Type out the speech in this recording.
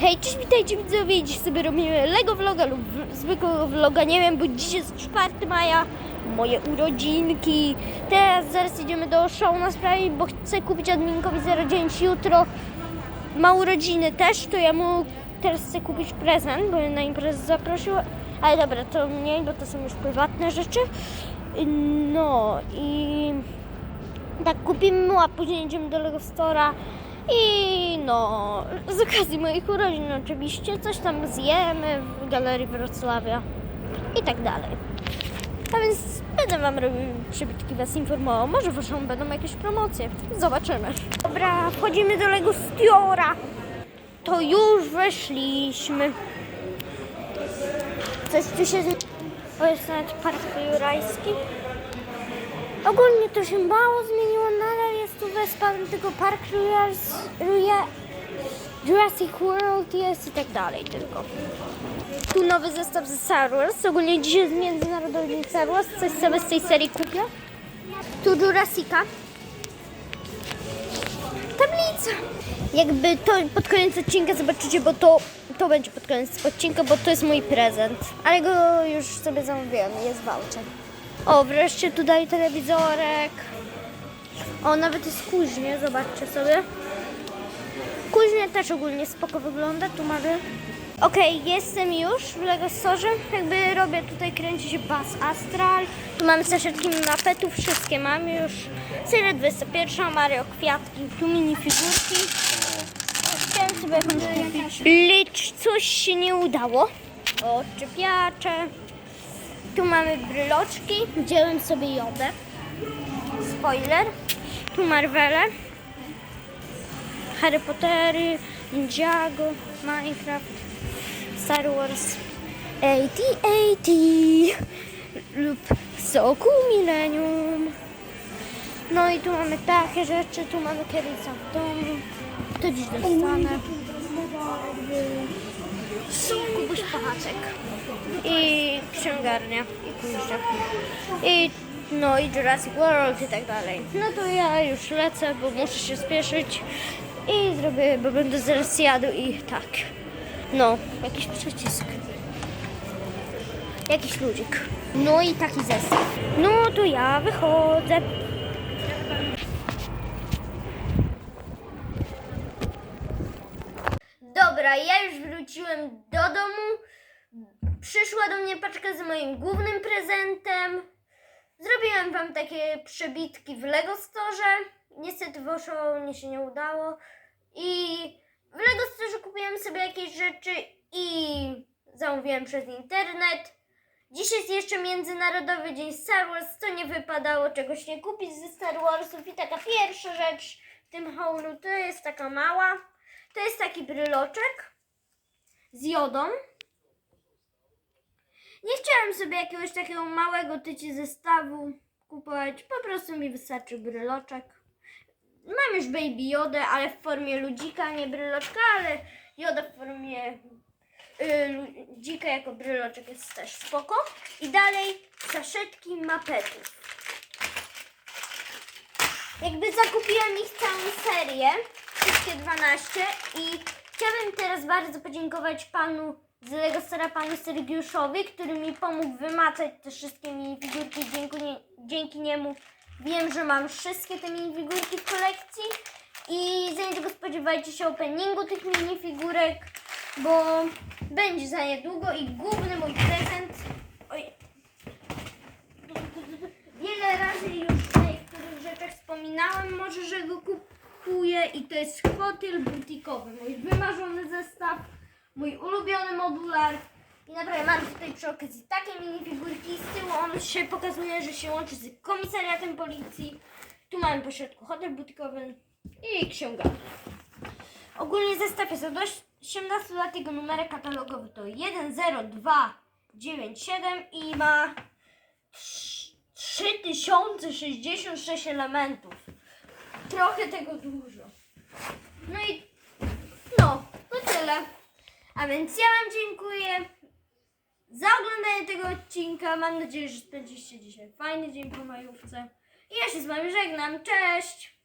Hej, cześć, witajcie widzowie, dziś sobie robimy Lego vloga lub zwykłego vloga, nie wiem, bo dziś jest 4 maja, moje urodzinki. Teraz zaraz idziemy do show na sprawie, bo chcę kupić adminkowi 09 jutro. Ma urodziny też, to ja mu teraz chcę kupić prezent, bo mnie na imprezę zaprosił. Ale dobra, to mniej, bo to są już prywatne rzeczy. No i tak kupimy mu, a później idziemy do Lego Store'a i no, z okazji moich urodzin oczywiście, coś tam zjemy w Galerii Wrocławia i tak dalej. A więc będę Wam robił przybitki, Was informował. Może Waszą będą jakieś promocje. Zobaczymy. Dobra, wchodzimy do Lego Store'a. To już weszliśmy. Coś tu się... O, jest nawet park jurajski. Ogólnie to się mało zmieniło, wyspa, tylko Park Jurassic World jest i tak dalej tylko. Tu nowy zestaw ze Star Wars, ogólnie dzisiaj jest Międzynarodowy Star Wars, coś sobie z tej serii kupię. Tu Jurassica. Tablica. Jakby to pod koniec odcinka zobaczycie, bo to, to będzie pod koniec odcinka, bo to jest mój prezent. Ale go już sobie zamówiłem, jest voucher. O, wreszcie tutaj telewizorek. O, nawet jest kuźnie, zobaczcie sobie. Kuźnia też ogólnie spoko wygląda, tu mamy... Okej, jestem już w Lego Store. Jakby robię tutaj, kręci się Bas Astral. Tu mamy saszetki na petów, wszystkie mamy już. Seria 21, Mario Kwiatki, tu mini figurki. Chciałem sobie jakąś kupić. Lecz coś się nie udało. Odczepiacze. Tu mamy bryloczki. Wziąłem sobie jodę. Spoiler. Tu Marvele. Harry Pottery, Ninjago, Minecraft, Star Wars, AT-AT lub Soku Millennium. No i tu mamy takie rzeczy, tu mamy kierowca w domu. To dziś dostanę. Kubuś Pachaczek. I księgarnia. I kuźnia. I no i Jurassic World i tak dalej. No to ja już lecę, bo muszę się spieszyć. I zrobię, bo będę zaraz jadł i tak. No, jakiś przycisk. Jakiś ludzik. No i taki zestaw. No to ja wychodzę. Dobra, ja już wróciłem do domu. Przyszła do mnie paczka z moim głównym prezentem. Zrobiłem wam takie przebitki w Lego Store. Niestety w Osho mnie się nie udało. I w Lego Store kupiłem sobie jakieś rzeczy i zamówiłem przez internet. Dziś jest jeszcze Międzynarodowy Dzień Star Wars, co nie wypadało czegoś nie kupić ze Star Warsów. I taka pierwsza rzecz w tym haulu to jest taka mała. To jest taki bryloczek z jodą. Nie chciałem sobie jakiegoś takiego małego tyci zestawu kupować. Po prostu mi wystarczy bryloczek. Mam już Baby Jodę, ale w formie ludzika, nie bryloczka, ale joda w formie y, ludzika jako bryloczek jest też spoko. I dalej saszetki mapetów. Jakby zakupiłam ich całą serię, wszystkie 12 i chciałabym teraz bardzo podziękować panu z Lego Stara, panu Sergiuszowi, który mi pomógł wymacać te wszystkie minifigurki. Dzięki, nie, dzięki niemu wiem, że mam wszystkie te minifigurki w kolekcji i za niedługo spodziewajcie się openingu tych minifigurek, bo będzie za niedługo i główny mój prezent. Oj, Wiele razy już o niektórych rzeczach wspominałem, może, że go kupuję i to jest fotel butikowy, mój wymarzony zestaw, mój ulubiony modular i naprawdę mam tutaj przy okazji takie minifigurki, z tyłu on się pokazuje, że się łączy z komisariatem policji, tu mamy po środku hotel butikowy i księgarnię. Ogólnie zestaw jest od 18 lat, jego numerek katalogowy to 10297 i ma 3066 elementów. Trochę tego dużo. No i no, to tyle. A więc ja Wam dziękuję za oglądanie tego odcinka. Mam nadzieję, że spędziliście dzisiaj fajny dzień po majówce. I ja się z Wami żegnam. Cześć!